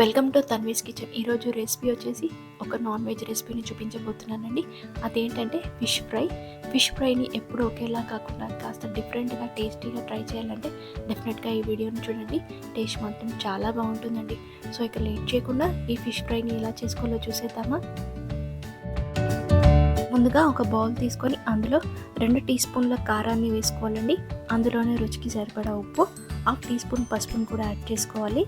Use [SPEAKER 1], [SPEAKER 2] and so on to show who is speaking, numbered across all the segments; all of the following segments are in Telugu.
[SPEAKER 1] Welcome to Tanvi's kitchen. ఈరోజు రెసిపీ వచ్చేసి ఒక నాన్ వెజ్ రెసిపీని చూపించబోతున్నానండి. అదేంటంటే ఫిష్ ఫ్రై. ఫిష్ ఫ్రైని ఎప్పుడు ఒకేలా కాకుండా కాస్త డిఫరెంట్గా టేస్టీగా ట్రై చేయాలంటే డెఫినెట్గా ఈ వీడియోని చూడండి. టేస్ట్ మాత్రం చాలా బాగుంటుందండి. సో ఇక లేట్ చేయకుండా ఈ ఫిష్ ఫ్రైని ఎలా చేసుకోవాలో చూసేద్దామా? ముందుగా ఒక బౌల్ తీసుకొని అందులో రెండు టీ స్పూన్ల కారాన్ని వేసుకోవాలండి. అందులోనే రుచికి సరిపడా ఉప్పు హాఫ్ టీ స్పూన్ పసుపును కూడా యాడ్ చేసుకోవాలి.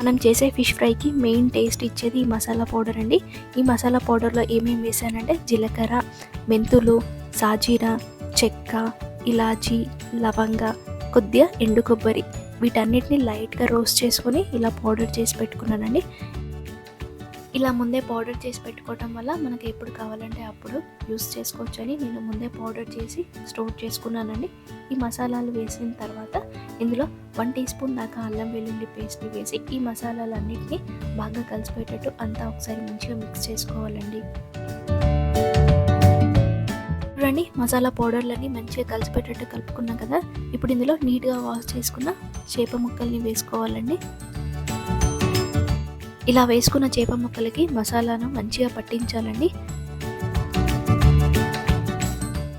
[SPEAKER 1] మనం చేసే ఫిష్ ఫ్రైకి మెయిన్ టేస్ట్ ఇచ్చేది ఈ మసాలా పౌడర్ అండి. ఈ మసాలా పౌడర్లో ఏమేమి వేసానంటే జీలకర్ర మెంతులు సాజీరా చెక్క ఇలాచీ లవంగ కొద్దిగా ఎండు కొబ్బరి. వీటన్నిటిని లైట్గా రోస్ట్ చేసుకొని ఇలా పౌడర్ చేసి పెట్టుకున్నానండి. ఇలా ముందే పౌడర్ చేసి పెట్టుకోవటం వల్ల మనకి ఎప్పుడు కావాలంటే అప్పుడు యూస్ చేసుకోవచ్చని నేను ముందే పౌడర్ చేసి స్టోర్ చేసుకున్నానండి. ఈ మసాలాలు వేసిన తర్వాత ఇందులో వన్ టీ స్పూన్ దాకా అల్లం వెల్లుల్లి పేస్ట్ వేసి ఈ మసాలాలన్నింటినీ బాగా కలిసిపోయేటట్టు అంతా ఒకసారి మంచిగా మిక్స్ చేసుకోవాలండి. చూడండి మసాలా పౌడర్లన్నీ మంచిగా కలిసిపెట్టేటట్టు కలుపుకున్నాం కదా ఇప్పుడు ఇందులో నీట్గా వాష్ చేసుకున్న చేప ముక్కల్ని వేసుకోవాలండి. ఇలా వేసుకున్న చేప ముక్కలకి మసాలాను మంచిగా పట్టించాలండి.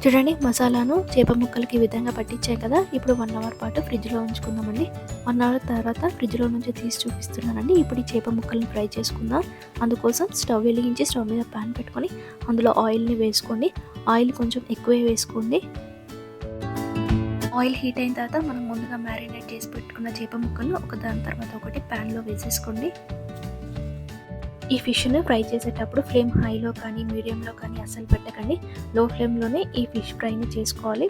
[SPEAKER 1] చూడండి మసాలాను చేప ముక్కలకి ఈ విధంగా పట్టించాయి కదా. ఇప్పుడు వన్ అవర్ పాటు ఫ్రిడ్జ్లో ఉంచుకుందామండి. వన్ అవర్ తర్వాత ఫ్రిడ్జ్లో నుంచి తీసి చూపిస్తున్నానండి. ఇప్పుడు ఈ చేప ముక్కల్ని ఫ్రై చేసుకుందాం. అందుకోసం స్టవ్ వెలిగించి స్టవ్ మీద ప్యాన్ పెట్టుకొని అందులో ఆయిల్ని వేసుకోండి. ఆయిల్ కొంచెం ఎక్కువే వేసుకోండి. ఆయిల్ హీట్ అయిన తర్వాత మనం ముందుగా మ్యారినేట్ చేసి పెట్టుకున్న చేప ముక్కలను ఒక దాని తర్వాత ఒకటి ప్యాన్లో వేసేసుకోండి. ఈ ఫిష్ను ఫ్రై చేసేటప్పుడు ఫ్లేమ్ హైలో కానీ మీడియంలో కానీ అస్సలు పెట్టకండి. లో ఫ్లేమ్లోనే ఈ ఫిష్ ఫ్రైని చేసుకోవాలి.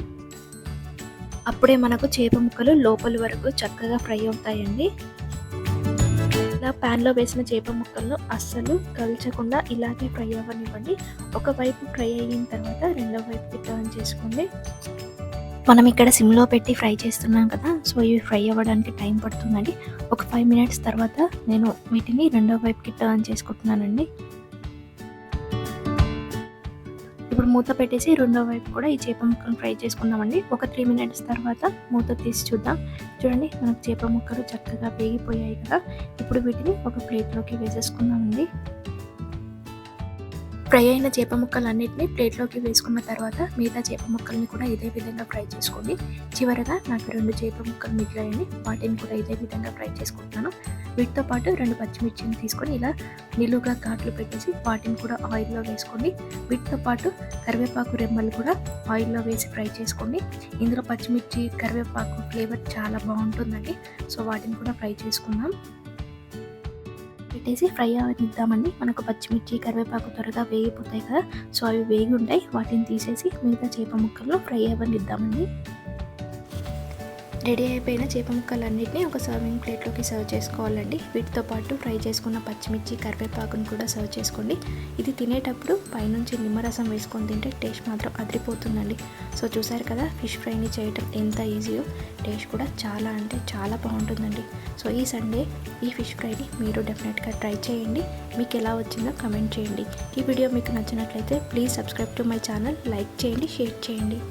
[SPEAKER 1] అప్పుడే మనకు చేప ముక్కలు లోపల వరకు చక్కగా ఫ్రై అవుతాయండి. ఇలా ప్యాన్లో వేసిన చేప ముక్కలను అస్సలు కలచకుండా ఇలాగే ఫ్రై అవ్వనివ్వండి. ఒకవైపు ఫ్రై అయిన తర్వాత రెండో వైపుకి టర్న్ చేసుకోండి. మనం ఇక్కడ సిమ్లో పెట్టి ఫ్రై చేస్తున్నాం కదా సో ఇవి ఫ్రై అవ్వడానికి టైం పడుతుందండి. ఒక ఫైవ్ మినిట్స్ తర్వాత నేను వీటిని రెండో వైపుకి టర్న్ చేసుకుంటున్నానండి. ఇప్పుడు మూత పెట్టేసి రెండో వైపు కూడా ఈ చేప ముక్కలు ఫ్రై చేసుకుందామండి. ఒక త్రీ మినిట్స్ తర్వాత మూత తీసి చూద్దాం. చూడండి మనకు చేప ముక్కలు చక్కగా వేగిపోయాయి కదా. ఇప్పుడు వీటిని ఒక ప్లేట్లోకి వేసేసుకుందామండి. ఫ్రై అయిన చేప ముక్కలన్నింటినీ ప్లేట్లోకి వేసుకున్న తర్వాత మిగతా చేప ముక్కల్ని కూడా ఇదే విధంగా ఫ్రై చేసుకోండి. చివరగా నాకు రెండు చేప ముక్కలు మిగిలాయండి వాటిని కూడా ఇదే విధంగా ఫ్రై చేసుకుంటున్నాను. వీటితో పాటు రెండు పచ్చిమిర్చిని తీసుకొని ఇలా నిలువుగా ఘాట్లు పెట్టేసి వాటిని కూడా ఆయిల్లో వేసుకోండి. వీటితో పాటు కరివేపాకు రెమ్మలు కూడా ఆయిల్లో వేసి ఫ్రై చేసుకోండి. ఇందులో పచ్చిమిర్చి కరివేపాకు ఫ్లేవర్ చాలా బాగుంటుందండి. సో వాటిని కూడా ఫ్రై చేసుకుందాం. పెట్టేసి ఫ్రై అవనిద్దామండి. మనకు పచ్చిమిర్చి కరివేపాకు త్వరగా వేగిపోతాయి కదా. సో అవి వేగి ఉంటాయి వాటిని తీసేసి మిగతా చేప ముక్కల్లో ఫ్రై అవ్వనిద్దామండి రెడీ అయిపోయిన చేప ముక్కలన్నింటినీ ఒక సర్వింగ్ ప్లేట్లోకి సర్వ్ చేసుకోవాలండి. వీటితో పాటు ఫ్రై చేసుకున్న పచ్చిమిర్చి కరివేపాకును కూడా సర్వ్ చేసుకోండి. ఇది తినేటప్పుడు పైనుంచి నిమ్మరసం వేసుకొని తింటే టేస్ట్ మాత్రం అదిరిపోతుందండి. సో చూసారు కదా ఫిష్ ఫ్రైని చేయటం ఎంత ఈజీయో టేస్ట్ కూడా చాలా అంటే చాలా బాగుంటుందండి. సో ఈ సండే ఈ ఫిష్ ఫ్రైని మీరు డెఫినెట్గా ట్రై చేయండి. మీకు ఎలా వచ్చిందో కమెంట్ చేయండి. ఈ వీడియో మీకు నచ్చినట్లయితే please subscribe to my channel like చేయండి షేర్ చేయండి.